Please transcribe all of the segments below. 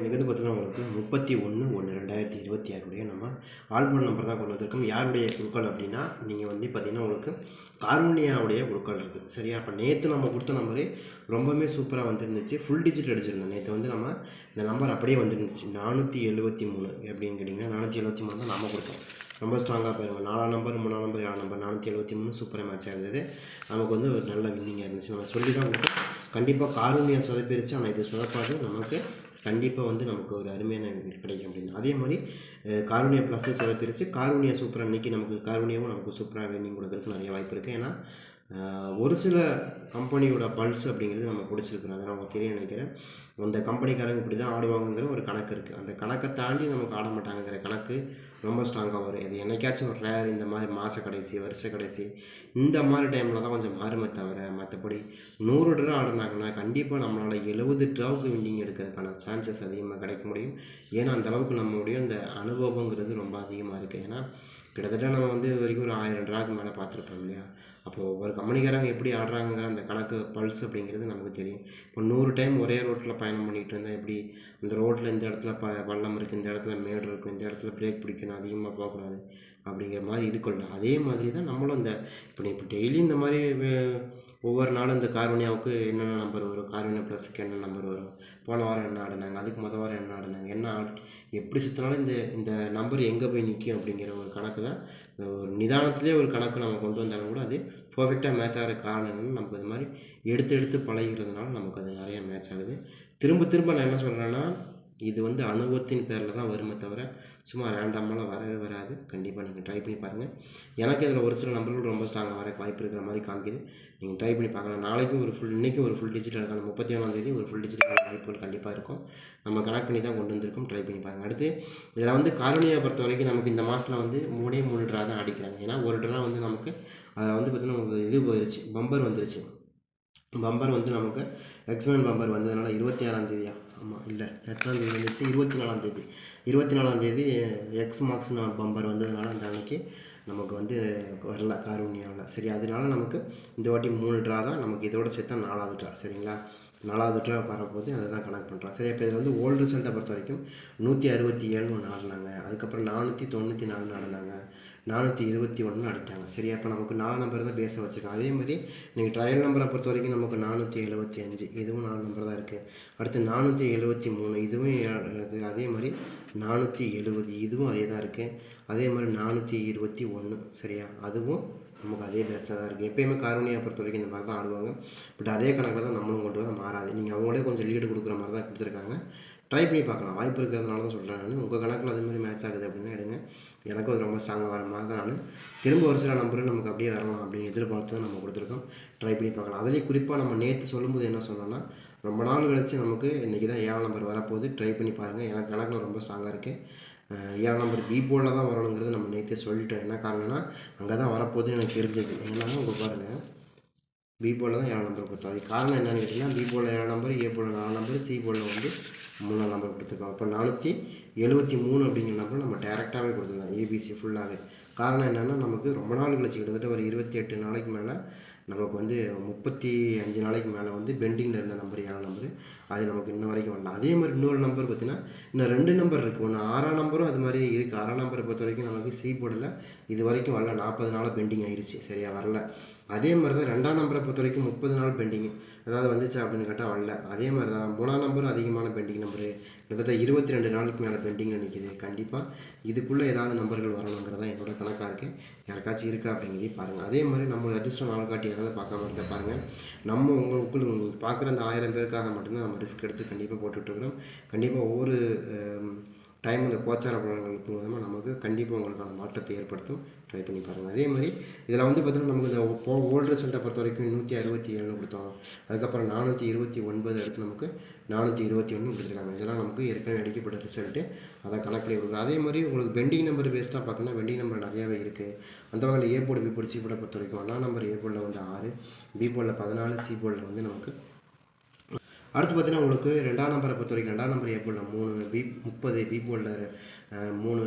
நிகழ்ந்து பார்த்தீங்கன்னா உங்களுக்கு முப்பத்தி ஒன்று ஒன்று ரெண்டாயிரத்தி இருபத்தி ஆறுடைய நம்ம ஆல்பம் நம்பர் தான் கொண்டு வந்திருக்கோம். யாருடைய குழுக்கள் அப்படின்னா நீங்கள் வந்து பார்த்தீங்கன்னா உங்களுக்கு கார்மோனியாவுடைய குழுக்கள் இருக்குது. சரியா? அப்போ நேற்று நம்ம கொடுத்த நம்பரே ரொம்பவே சூப்பராக வந்துருந்துச்சு. ஃபுல் டிஜிட் அடிச்சிருந்தோம் நேற்று வந்து நம்ம இந்த நம்பர் அப்படியே வந்துருந்துச்சு. நானூற்றி எழுபத்தி மூணு எப்படின்னு கேட்டிங்கன்னா நானூற்றி எழுபத்தி மூணு தான் நம்ம கொடுத்தோம். ரொம்ப ஸ்ட்ராங்காக போயிருங்க. நாலாம் நம்பர் மூணாம் நம்பர் ஏழாம் நம்பர் நானூற்றி எழுபத்தி மூணு சூப்பராக மேட்சாக இருந்தது நமக்கு வந்து ஒரு நல்ல வின்னிங்காக இருந்துச்சு. நம்ம சொல்லி தான் கொடுத்தோம். கண்டிப்பாக காரூனியா சொதப்பிருச்சு. ஆனால் இது சொதப்பாது. நமக்கு கண்டிப்பாக வந்து நமக்கு ஒரு அருமையான கிடைக்கும் அப்படின்னு. அதே மாதிரி அஹ், காருண்யா அதை பிரித்து காருண்யா சூப்பராக இன்றைக்கி நமக்கு காருண்யாவும் நமக்கு சூப்பராக வின்னிங் கொடுக்கறதுக்கு நிறைய வாய்ப்பு இருக்குது ஏன்னா ஒரு சில கம்பெனியோட பல்ஸ் அப்படிங்கிறது நம்ம பிடிச்சிருக்கிறோம் அதை நமக்கு தெரிய நினைக்கிறேன். அந்த கம்பெனிக்காரங்க இப்படி தான் ஆடுவாங்கங்கிற ஒரு கணக்கு இருக்குது அந்த கணக்கை தாண்டி நமக்கு ஆட மாட்டாங்கங்கிற கணக்கு ரொம்ப ஸ்ட்ராங்காக வரும். இது என்னைக்காச்சும் ஒரு ரேர் இந்த மாதிரி மாத கடைசி வருஷ கடைசி இந்த மாதிரி டைமில் தான் கொஞ்சம் மாறுமே தவிர மற்றபடி நூறு ட்ரா ஆடினாங்கன்னா கண்டிப்பாக நம்மளால் எழுபது ட்ராவுக்கு வின்னிங் எடுக்கிறதுக்கான சான்சஸ் அதிகமாக கிடைக்க முடியும். ஏன்னா அந்தளவுக்கு நம்மளுடைய அந்த அனுபவங்கிறது ரொம்ப அதிகமாக இருக்குது ஏன்னா கிட்டத்தட்ட நம்ம வந்து வரைக்கும் ஒரு ஆயிரம் ட்ராக்கு மேலே பார்த்துருப்போம் இல்லையா? அப்போது ஒரு கம்பெனிக்காரங்க எப்படி ஆடுறாங்கிற அந்த கணக்கு பல்ஸ் அப்படிங்கிறது நமக்கு தெரியும். இப்போ நூறு டைம் ஒரே ரோட்டில் பயணம் பண்ணிகிட்டு இருந்தால் எப்படி அந்த ரோட்டில் இந்த இடத்துல ப பள்ளம் இருக்குது இந்த இடத்துல மேடு இருக்கும் இந்த இடத்துல பிரேக் பிடிக்கணும் அதிகமாக போகக்கூடாது அப்படிங்கிற மாதிரி இருக்குல்ல அதே மாதிரி தான் நம்மளும் இந்த இப்போ இப்போ டெய்லி இந்த மாதிரி ஒவ்வொரு நாளும் இந்த கார்வனியாவுக்கு என்னென்ன நம்பர் வரும்? கார்வனியா ப்ளஸுக்கு என்ன நம்பர் வரும்? போன வாரம் என்ன ஆடினாங்க? அதுக்கு மொதல் வாரம் என்ன ஆடினாங்க? என்ன ஆட் எப்படி சுற்றினாலும் இந்த இந்த நம்பர் எங்கே போய் நிற்கும் அப்படிங்கிற ஒரு கணக்கு தான் ஒரு நிதானத்திலே ஒரு கணக்கு நம்ம கொண்டு வந்தாலும் கூட அது பர்ஃபெக்டாக மேட்ச் ஆகிற காரணம் என்னென்னு நமக்கு இது மாதிரி எடுத்து எடுத்து பழகிறதுனால நமக்கு அது நிறைய மேட்ச் ஆகுது. திரும்ப திரும்ப நான் என்ன சொல்கிறேன்னா இது வந்து அனுபவத்தின் பேரில் தான் வருமே தவிர சும்மா ரேண்டமெல்லாம் வரவே வராது. கண்டிப்பாக நீங்கள் ட்ரை பண்ணி பாருங்கள் எனக்கு இதில் ஒரு சில நம்பர்கள் ரொம்ப ஸ்ட்ராங்காக வர வாய்ப்பு இருக்கிற மாதிரி காமிக்குது. நீங்கள் ட்ரை பண்ணி பார்க்கலாம். நாளைக்கும் ஒரு ஃபுல் இன்றைக்கும் ஒரு ஃபுல் டிஜிட்டலுக்கான முப்பத்தி ஒன்றாம் தேதி ஒரு ஃபுல் டிஜிட்டலான வாய்ப்புகள் கண்டிப்பாக இருக்கும். நம்ம கனெக்ட் பண்ணி தான் கொண்டு வந்திருக்கோம். ட்ரை பண்ணி பாருங்கள் அடுத்து இதில் வந்து காரணியை பொறுத்த வரைக்கும் நமக்கு இந்த மாதத்தில் வந்து மூணே மூணு ட்ரா தான் அடிக்கிறாங்க. ஏன்னா ஒரு ட்ரா வந்து நமக்கு அதில் வந்து பார்த்திங்கன்னா நமக்கு இது போயிருச்சு. பம்பர் வந்துருச்சு. பம்பர் வந்து நமக்கு எக்ஸ்மேன் பம்பர் வந்ததுனால இருபத்தி ஆறாம் தேதியா? ஆமாம் இல்லை. எத்தனாம் தேதி வந்துச்சு? இருபத்தி நாலாம் தேதி இருபத்தி நாலாம் தேதி எக்ஸ் மார்க்ஸ் பம்பர் வந்ததுனால அந்த அன்னைக்கு நமக்கு வந்து வரல காரூனியாவில் சரி அதனால நமக்கு இந்த வாட்டி மூணு ட்ரா தான். நமக்கு இதோட சேர்த்தா நாலாவது ட்ரா சரிங்களா? நாலாவது ட்ரா வரப்போது அதை தான் கனெக்ட் பண்ணுறோம் சரி இப்போ இதில் வந்து ஓல்டு ரிசல்ட்டை பொறுத்த வரைக்கும் நூற்றி அறுபத்தி ஏழுன்னு ஒன்று ஆடினாங்க. அதுக்கப்புறம் நானூற்றி தொண்ணூற்றி நாலுன்னு ஆடினாங்க. நானூற்றி இருபத்தி ஒன்று அடித்தாங்க சரி அப்போ நமக்கு நாலு நம்பர் தான் பேச வச்சுருக்கோம் அதே மாதிரி நீங்கள் ட்ரையல் நம்பரை பொறுத்த வரைக்கும் நமக்கு நானூற்றி எழுபத்தி அஞ்சு. இதுவும் நாலு நம்பர் தான் இருக்குது அடுத்து நானூற்றி எழுபத்தி மூணு. இதுவும் அதே மாதிரி நானூற்றி எழுபது. இதுவும் அதே தான் இருக்குது அதே மாதிரி நானூற்றி இருபத்தி ஒன்று சரியா? அதுவும் நமக்கு அதே பெஸ்ட்டாக தான் இருக்குது எப்பயுமே காரணியை பொறுத்த வரைக்கும் இந்த மாதிரி தான் ஆடுவாங்க. பட் அதே கணக்கில் தான் நம்மளும் கொண்டு வர மாறாது. நீங்கள் அவங்களே கொஞ்சம் லீடு கொடுக்குற மாதிரி தான் கொடுத்துருக்காங்க. ட்ரை பண்ணி பார்க்கலாம். வாய்ப்பு இருக்கிறதுனால தான் சொல்கிறேன் நான். உங்கள் கணக்கில் அதே மாதிரி மேட்ச் ஆகுது அப்படின்னா எடுங்க. எனக்கும் அது ரொம்ப ஸ்ட்ராங்காக வர மாதிரி தான் நான். திரும்ப ஒரு சில நம்பரும் நமக்கு அப்படியே வரலாம் அப்படின்னு எதிர்பார்த்து தான் நம்ம கொடுத்துருக்கோம். ட்ரை பண்ணி பார்க்கலாம். அதுலேயும் குறிப்பாக நம்ம நேற்று சொல்லும்போது என்ன சொன்னோன்னா ரொம்ப நாள் கழிச்சு நமக்கு இன்றைக்கி தான் ஏழாம் நம்பர் வரப்போகுது. ட்ரை பண்ணி பாருங்கள் எனக்கு கணக்கில் ரொம்ப ஸ்ட்ராங்காக இருக்குது ஏழாம் நம்பர் பி போர்டில் தான் வரணுங்கிறது நம்ம நேற்றே சொல்லிட்டோம். என்ன காரணம்னா அங்கே தான் வரப்போகுதுன்னு எனக்கு தெரிஞ்சது. என்னன்னா உங்கள் பாருங்கள் பி போர்டில் தான் ஏழாம் நம்பர் கொடுத்தோம். அதுக்கு காரணம் என்னன்னு கேட்டிங்கன்னா பி போர்டில் ஏழாம் நம்பர் ஏ போர்டில் நாலு நம்பர் சி போர்டில் வந்து மூணாம் நம்பர் கொடுத்துருக்கோம் அப்போ நானூற்றி எழுபத்தி மூணு அப்படிங்கிற நம்பர் நம்ம டேரெக்டாகவே கொடுத்துருந்தோம் ஏபிசி ஃபுல்லாகவே காரணம் என்னென்னா நமக்கு ரொம்ப நாள் கழிச்சு கிட்டத்தட்ட ஒரு இருபத்தி எட்டு நாளைக்கு மேலே நமக்கு வந்து முப்பத்தி அஞ்சு நாளைக்கு மேலே வந்து பெண்டிங்கில் இருந்த நம்பர் ஏழாம் நம்பர் அது நமக்கு இன்ன வரைக்கும் வரல. அதே மாதிரி இன்னொரு நம்பர் பார்த்தீங்கன்னா இன்னும் ரெண்டு நம்பர் இருக்குது ஒன்று ஆறாம் நம்பரும் அது மாதிரி இருக்குது ஆறாம் நம்பரை பொறுத்த வரைக்கும் நமக்கு சி போர்டில் இது வரைக்கும் வரல. நாற்பது நாளாக பெண்டிங் ஆயிடுச்சு சரியா வரல. அதே மாதிரி தான் ரெண்டாம் நம்பரை பொறுத்த வரைக்கும் முப்பது நாள் பெண்டிங். அதாவது வந்துச்சு அப்படின்னு கேட்டால் வரல. அதே மாதிரி தான் மூணாம் நம்பரும் அதிகமான பெண்டிங் நம்பரு கிட்டத்தட்ட இருபத்தி ரெண்டு நாளுக்கு மேலே பெண்டிங்கில் நிற்கிது கண்டிப்பாக இதுக்குள்ளே ஏதாவது நம்பர்கள் வரணுங்கிறதான் என்னோட கணக்காக இருக்குது யாருக்காச்சும் இருக்கா அப்படிங்கிறதையும் பாருங்கள் அதே மாதிரி நம்ம அதிர்ஷ்டம் நாள் காட்டி யாராவது பார்க்காம இருக்க பாருங்கள் நம்ம உங்களுக்கு பார்க்குற அந்த ஆயிரம் பேருக்காக மட்டும்தான் நம்ம ரிஸ்க் எடுத்து கண்டிப்பாக போட்டுட்ருக்குறோம் கண்டிப்பாக ஒவ்வொரு டைம் இந்த கோச்சார பலன்களுக்கு மூலமாக நமக்கு கண்டிப்பாக உங்களுக்கான மாற்றத்தை ஏற்படுத்தும். ட்ரை பண்ணி பாருங்கள் அதே மாதிரி இதில் வந்து பார்த்தீங்கன்னா நமக்கு இந்த போ ஓல்டு ரிசல்ட்டை பொறுத்த வரைக்கும் நூற்றி அறுபத்தி ஏழுன்னு கொடுத்தோம். அதுக்கப்புறம் நானூற்றி இருபத்தி ஒன்பது அடுத்து நமக்கு நானூற்றி இருபத்தி ஒன்று கொடுத்துருக்காங்க. இதெல்லாம் நமக்கு ஏற்கனவே அடிக்கப்பட்ட ரிசல்ட்டு அதை கணக்கு பண்ணி கொடுக்குறோம் அதே மாதிரி உங்களுக்கு பெண்டிங் நம்பர் பேஸ்டாக பார்க்கணும்னா பெண்டிங் நம்பர் நிறையாவே இருக்குது அந்த வகையில் A board B board C போர்டை பொறுத்த வரைக்கும் ஒன்றாம் நம்பர் ஏ போர்டில் வந்து ஆறு பி போர்டில் பதினாலு சி போர்டில் வந்து நமக்கு அடுத்து பார்த்தீங்கன்னா உங்களுக்கு ரெண்டாம் நம்பரை பொறுத்த வரைக்கும் ரெண்டாம் நம்பர் ஏ மூணு பி முப்பது பி மூணு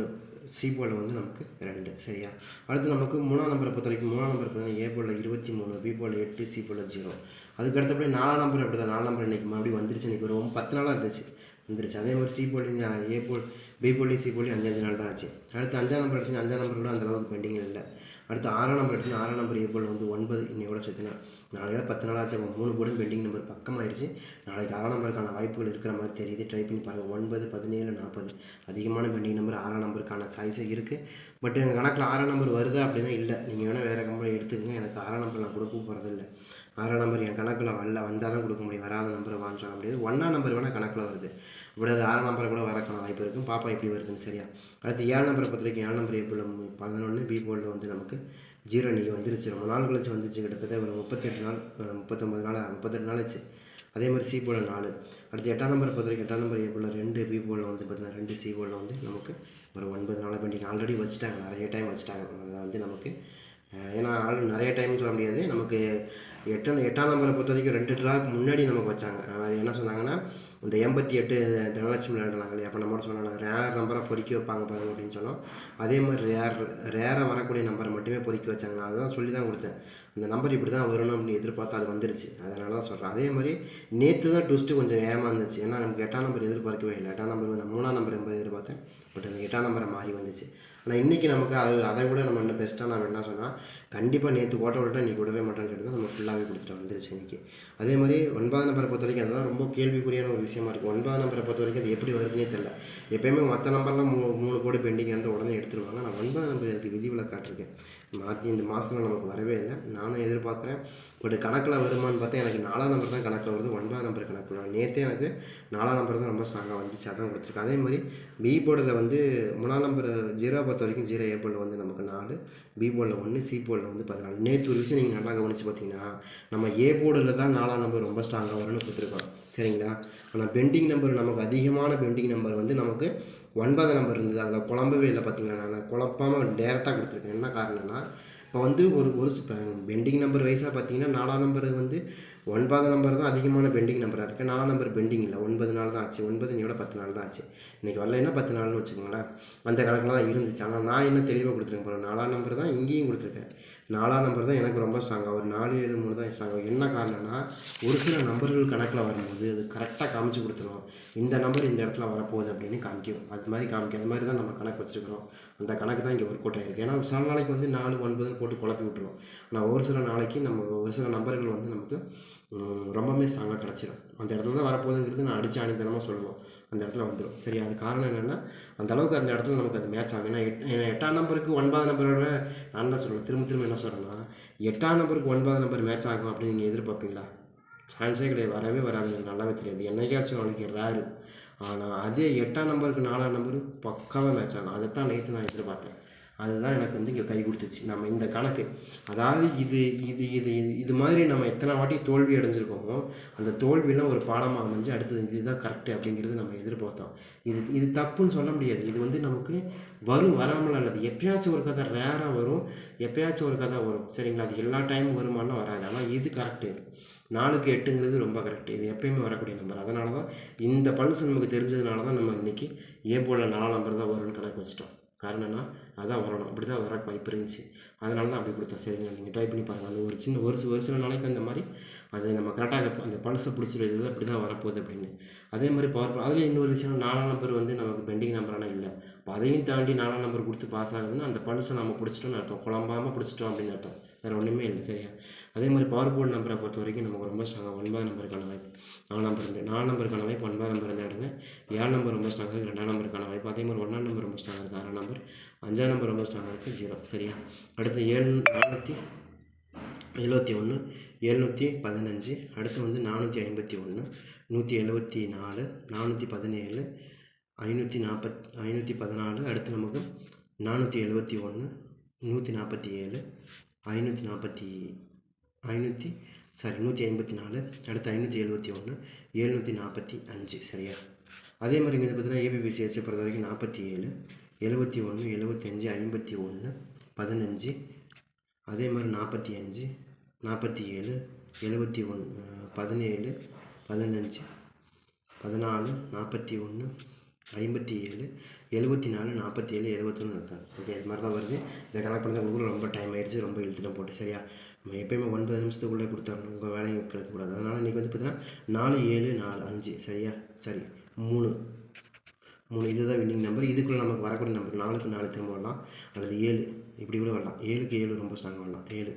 சி வந்து நமக்கு ரெண்டு. சரியா? அடுத்து நமக்கு மூணாம் நம்பரை பொறுத்த வரைக்கும் மூணாம் நம்பர் பார்த்தீங்கன்னா ஏ இருபத்தி மூணு பி எட்டு சி போர்டில் ஜீரோ அதுக்கு அடுத்தபடி நாலாம் நம்பர் அப்படி தான் நாலாம் நம்பர் இன்றைக்கி மறுபடியும் வந்துருச்சு. இன்றைக்கி ஒரு பத்து நாளாக இருந்துச்சு. வந்துருச்சு. அதே மாதிரி சி போலி ஏ போல் பி சி அஞ்சு அஞ்சு நாள் தான் ஆச்சு. அடுத்து அஞ்சாம் நம்பர் எடுத்து அஞ்சாம் நம்பர் கூட அந்த அளவுக்கு பெண்டிங் இல்லை. அடுத்து ஆறாம் நம்பர் எடுத்து ஆறாம் நம்பர் ஏ போல் வந்து ஒன்பது இன்னையோட சேர்த்துனா நாளையோட பத்து நாள் ஆச்சு அப்போ மூணு போர்டும் பெண்டிங் நம்பர் பக்கமாயிருச்சு. நாளைக்கு ஆறாம் நம்பருக்கான வாய்ப்புகள் இருக்கிற மாதிரி தெரியுது. ட்ரை பண்ணி பாருங்கள் ஒன்பது பதினேழு நாற்பது. அதிகமான பெண்டிங் நம்பர் ஆறாம் நம்பருக்கான சாய்ஸு இருக்குது பட் எங்கள் கணக்கில் ஆறாம் நம்பர் வருதா அப்படின்னா இல்லை. நீங்கள் வேணால் வேறு கம்பெனி எடுத்துக்கங்க. எனக்கு ஆறாம் நம்பர் நான் கொடுக்க போகிறதில்ல ஆறாம் நம்பர் என் கணக்கில் வரல. வந்தால் தான் கொடுக்க முடியும். வராத நம்பரை வாங்க சொல்ல முடியாது. ஒன்றாம் நம்பர் வேணால் கணக்கில் வருது. அப்படி அது ஆறாம் நம்பர் கூட வரக்கான வாய்ப்பு இருக்கும் பாப்பா எப்படி வருதுன்னு சரியா. அடுத்து ஏழு நம்பரை பொறுத்த வரைக்கும் ஏழு நம்பர் எப்படி பதினொன்று பி போர்டில் வந்து நமக்கு ஜீரோ இன்றைக்கி வந்துருச்சு. ரொம்ப நாள் கழிச்சு வந்துச்சு. கிட்டத்தட்ட ஒரு முப்பத்தெட்டு நாள் முப்பத்தொம்பது நாள் முப்பத்தெட்டு நாள் ஆச்சு. அதே மாதிரி சி நாலு. அடுத்து எட்டாம் நம்பர் பொறுத்தவரைக்கும் எட்டாம் நம்பர் ஏ ரெண்டு பி வந்து பார்த்தீங்கன்னா ரெண்டு சி வந்து நமக்கு ஒரு ஒன்பது நாளாக பெண்டிங் ஆல்ரெடி வச்சுட்டாங்க. நிறைய டைம் வச்சுட்டாங்க. அதை வந்து நமக்கு ஏன்னா ஆள் நிறைய டைம் சொல்ல முடியாது. நமக்கு எட்டு எட்டாம் நம்பரை பொறுத்த வரைக்கும் ரெண்டு ட்ராக்கு முன்னாடி நமக்கு வச்சாங்க. அது என்ன சொன்னாங்கன்னா இந்த எண்பத்தி எட்டு தனலட்சுமி விளையாடுறாங்க இல்லையா? அப்போ நம்மளோட சொன்னாங்க ரேர் நம்பரை பொறுக்கி வைப்பாங்க பாருங்க அப்படின்னு சொன்னோம். அதே மாதிரி ரேர் ரேராக வரக்கூடிய நம்பரை மட்டுமே பொறுக்கி வச்சாங்க. நான் அதான் சொல்லி தான் கொடுத்தேன். அந்த நம்பர் இப்படி தான் வரணும் அப்படின்னு எதிர்பார்த்து அது வந்துருச்சு. அதனால தான் சொல்கிறேன் அதே மாதிரி நேற்று தான் ட்விஸ்ட்டு கொஞ்சம் ஏமாந்துச்சு ஏன்னா நமக்கு எட்டாம் நம்பர் எதிர்பார்க்கவே இல்லை. எட்டாம் நம்பர் வந்து மூணாம் நம்பர் எண்பது எதிர்பார்த்தேன். பட் அந்த எட்டாம் நம்பரை மாறி வந்துச்சு. ஆனால் இன்றைக்கி நமக்கு அது அதை விட நம்ம என்ன பெஸ்ட்டாக நம்ம என்ன சொன்னால் கண்டிப்பாக நேற்று ஓட்ட விட்டா நீ விடவே மாட்டேன்னு சொல்லி தான் நம்ம ஃபுல்லாகவே கொடுத்துட்டு வந்துருச்சு இன்றைக்கி அதே மாதிரி ஒன்பதாம் நம்பரை பொறுத்த வரைக்கும் அதுதான் ரொம்ப கேள்விக்குரியான ஒரு விஷயமா இருக்குது ஒன்பதாம் நம்பரை பொறுத்த வரைக்கும் அது எப்படி வருதுன்னே தெரில எப்பயுமே மற்ற நம்பர்லாம் மூ மூணு கோடி பெண்டிங் வந்து உடனே எடுத்துருவாங்க. நான் ஒன்பதாம் நம்பர் அதுக்கு விதிவிலக்காட்டிருக்கேன் மாற்றி இந்த மாதத்தில் நமக்கு வரவே இல்லை. நானும் எதிர்பார்க்குறேன். பட் கணக்கில் வருமான்னு பார்த்தா எனக்கு நாலாம் நம்பர் தான் கணக்கில் வருது ஒன்பதாம் நம்பர் கணக்கில் வரும். நேற்றே எனக்கு நாலாம் நம்பர் தான் ரொம்ப ஸ்ட்ராங்காக வந்துச்சு அதான் கொடுத்துருக்கேன். அதே மாதிரி பி போர்டில் வந்து மூணாம் நம்பர் ஜீரோ பொறுத்த வரைக்கும் ஜீரோ ஏ போர்டில் வந்து நமக்கு நாலு பி போர்டில் ஒன்று சி போர்டில் வந்து பதினாலு. நேற்று ஒரு விஷயம் நீங்கள் நல்லா கவனித்து பார்த்தீங்கன்னா நம்ம ஏ போர்டில் தான் நாலாம் நம்பர் ரொம்ப ஸ்ட்ராங்காக வரும்னு கொடுத்துருக்கோம். சரிங்களா? ஆனால் பெண்டிங் நம்பர் நமக்கு அதிகமான பெண்டிங் நம்பர் வந்து நமக்கு ஒன்பதாம் நம்பர் இருந்தது. அதில் குழம்பவே இல்லை பார்த்தீங்களா? நான் குழப்பாமல் டேரெக்டாக கொடுத்துருக்கேன். என்ன காரணம்னா இப்போ வந்து ஒரு ஒரு பெண்டிங் நம்பர் வைஸாக பார்த்தீங்கன்னா நாலாம் நம்பர் வந்து ஒன்பதாம் நம்பர் தான் அதிகமான பெண்டிங் நம்பராக இருக்குது நாலாம் நம்பர் பெண்டிங் இல்லை. ஒன்பது நாள் தான் ஆச்சு. ஒன்பது நீ விட பத்து நாள் தான் ஆச்சு. இன்றைக்கி வரலைன்னா பத்து நாள்னு வச்சுக்கோங்களேன். அந்த கணக்கில் தான் இருந்துச்சு. ஆனால் நான் என்ன தெளிவாக கொடுத்துருக்கேன் போகிறேன் நாலாம் நம்பர் தான் இங்கேயும் கொடுத்துருக்கேன். நாலாம் நம்பர் தான் எனக்கு ரொம்ப ஸ்ட்ராங்காக ஒரு நாலு ஏழு மூணு தான் ஸ்ட்ராங்காக என்ன காரணம்னா ஒரு சில நம்பர்கள் கணக்கில் வரும்போது அது கரெக்டாக காமிச்சு கொடுத்துரும். இந்த நம்பர் இந்த இடத்துல வரப்போகுது அப்படின்னு காமிக்கும். அது மாதிரி காமிக்கும். அது மாதிரி தான் நம்ம கணக்கு வச்சுருக்கிறோம். அந்த கணக்கு தான் இங்கே ஒர்க் அவுட் ஆகிருக்கு ஏன்னா சில நாளைக்கு வந்து நாலு ஒன்பதுன்னு போட்டு குழப்பி விட்டுரும். ஆனால் ஒரு சில நாளைக்கு நம்ம ஒரு சில நம்பர்கள் வந்து நமக்கு ரொம்பவுமே ஸ்ட்ராங்காக கிடச்சிடும் அந்த இடத்துல தான் வரப்போகுதுங்கிறது நான் அடித்து ஆணித்தனமாக சொல்லுவோம் அந்த இடத்துல வந்துடும் சரி அது காரணம் என்னென்னா அந்த அளவுக்கு அந்த இடத்துல நமக்கு அது மேட்ச் ஆகும். ஏன்னா எட் ஏன்னா எட்டாம் நம்பருக்கு ஒன்பதாம் நம்பரோட நான் தான் சொல்கிறேன் திரும்ப திரும்ப என்ன சொல்கிறேன்னா எட்டாம் நம்பருக்கு ஒன்பதாம் நம்பர் மேட்ச் ஆகும் அப்படின்னு நீங்கள் எதிர்பார்ப்பீங்களா? சான்ஸே கிடையாது. வரவே வராது. எனக்கு நல்லாவே தெரியாது. என்னைக்காச்சும் அவனுக்கு ரேரு ஆனால் அதே எட்டாம் நம்பருக்கு நாலாம் நம்பரு பக்காவாக மேட்ச் ஆகும் அதை தான் நேற்று நான் எதிர்பார்த்தேன். அதுதான் எனக்கு வந்து இங்கே கை கொடுத்துச்சு. நம்ம இந்த கணக்கு. அதாவது இது இது இது இது இது மாதிரி நம்ம எத்தனை வாட்டி தோல்வி அடைஞ்சிருக்கோமோ அந்த தோல்வியெலாம் ஒரு பாடமாக அமைஞ்சு அடுத்தது இதுதான் கரெக்டு அப்படிங்கிறது நம்ம எதிர்பார்த்தோம். இது இது தப்புன்னு சொல்ல முடியாது. இது வந்து நமக்கு வரும் வராமல் அல்லது எப்பயாச்சும் ஒரு கதை ரேராக வரும் எப்பயாச்சும் ஒரு கதை வரும். சரிங்களா? அது எல்லா டைமும் வருமானம் வராது. ஆனால் இது கரெக்டு நாலுக்கு எட்டுங்கிறது ரொம்ப கரெக்ட் இது எப்பயுமே வரக்கூடிய நம்பர் அதனால தான் இந்த பல்ஸ் நமக்கு தெரிஞ்சதுனால தான் நம்ம இன்றைக்கி ஏ போல நாலாம் நம்பர் தான் வரும்னு கணக்கு வச்சிட்டோம். காரணம்னா அதான் வரணும். அப்படி தான் வர வாய்ப்பு இருந்துச்சு. அதனால தான் அப்படி கொடுத்தோம். சரிங்க நீங்கள் ட்ரை பண்ணி பாருங்கள் அது ஒரு சின்ன ஒரு ஒரு சில நாளைக்கு அந்த மாதிரி அது நம்ம கரெக்டாக அந்த பழசை பிடிச்சிருது அப்படி தான் வரப்போகுது அப்படின்னு. அதே மாதிரி பவர் அதில் இன்னொரு விஷயம் நாலாம் நம்பர் வந்து நமக்கு பெண்டிங் நம்பரான இல்லை. அதையும் தாண்டி நாலாம் நம்பர் கொடுத்து பாஸ் ஆகுதுன்னா அந்த பல்ஸை நம்ம பிடிச்சிட்டோம்னு அர்த்தம். குழம்பாமல் பிடிச்சிட்டோம் அப்படின்னு அர்த்தம். வேறு ஒன்றுமே இல்லை சரியா? அதே மாதிரி பவர் போர்டு நம்பரை பொறுத்த வரைக்கும் நமக்கு ரொம்ப ஸ்ட்ராங்காக ஒன்பது நம்பருக்கான வாய்ப்பு நாலு நம்பர் இருந்து நாலு நம்பருக்கான வாய்ப்பு ஒன்பது நம்பர் இருந்தால் எடுங்க. ஏழு நம்பர் ரொம்ப ஸ்ட்ராங்காக இருக்குது ரெண்டாம் நம்பருக்கான வாய்ப்பு. அதே மாதிரி ஒன்றாம் நம்பர் ரொம்ப ஸ்ட்ராங்காக இருக்குது ஆறாம் நம்பர் அஞ்சாம் நம்பர் ரொம்ப ஸ்ட்ராங்காக இருக்குது ஜீரோ சரியா? அடுத்து ஏழு நானூற்றி எழுபத்தி ஒன்று எழுநூற்றி பதினஞ்சு அடுத்து வந்து நானூற்றி ஐம்பத்தி ஒன்று நூற்றி எழுபத்தி நாலு நானூற்றி பதினேழு ஐநூற்றி நாற்பத் ஐநூற்றி பதினாலு அடுத்து நமக்கு நானூற்றி எழுபத்தி ஒன்று நூற்றி நாற்பத்தி ஏழு ஐநூற்றி நாற்பத்தி ஐநூற்றி சாரி நூற்றி ஐம்பத்தி நாலு அடுத்து ஐநூற்றி எழுபத்தி ஒன்று எழுநூற்றி நாற்பத்தி அஞ்சு சரியா? அதே மாதிரி இங்கே பார்த்தீங்கன்னா ஏபிபிசிஎஸ்சி பொறுத்த வரைக்கும் நாற்பத்தி ஏழு எழுபத்தி ஒன்று எழுபத்தஞ்சு ஐம்பத்தி ஒன்று பதினஞ்சு அதே மாதிரி நாற்பத்தி அஞ்சு நாற்பத்தி ஏழு எழுபத்தி ஒன்று பதினேழு பதினஞ்சு பதினாலு நாற்பத்தி ஒன்று ஐம்பத்தி ஏழு எழுபத்தி நாலு நாற்பத்தி ஏழு எழுபத்தொன்று இருக்காங்க ஓகே அது மாதிரி தான் வருது. இதை கணக்கு பண்ணி உங்களுக்கு ரொம்ப டைம் ஆயிடுச்சு ரொம்ப இழுத்துட்டு போட்டு சரியா? நம்ம எப்பயுமே ஒன்பது நிமிஷத்துக்குள்ளே கொடுத்தாங்க உங்கள் வேலையும் கிடைக்கக்கூடாது. அதனால் இன்றைக்கி வந்து பார்த்தீங்கன்னா நாலு ஏழு நாலு அஞ்சு சரியா? சரி மூணு. மூணு இதுதான் வின்னிங் நம்பர் இதுக்குள்ளே நமக்கு வரக்கூடிய நம்பர் நாலுக்கு நாலு திரும்ப வரலாம். அல்லது ஏழு இப்படி கூட வரலாம். ஏழுக்கு ஏழு ரொம்ப ஸ்ட்ராங் வரலாம். ஏழு.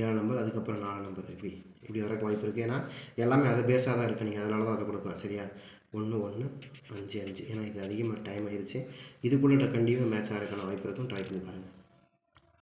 ஏழு நம்பர் அதுக்கப்புறம் நாலு நம்பர் இப்படி. இப்படி வரக்கு வாய்ப்பு இருக்குது ஏன்னா எல்லாமே அதை பேஸாக தான் இருக்குது நீங்கள் அதனால தான் அதை கொடுக்கலாம் சரியா? ஒன்று ஒன்று அஞ்சு அஞ்சு. ஏன்னா இது அதிகமாக டைம் ஆயிடுச்சு. இதுக்குள்ளே கண்டிப்பாக மேட்ச் ஆகிறதுக்கான வாய்ப்பு இருக்கும். ட்ரை பண்ணி பாருங்கள்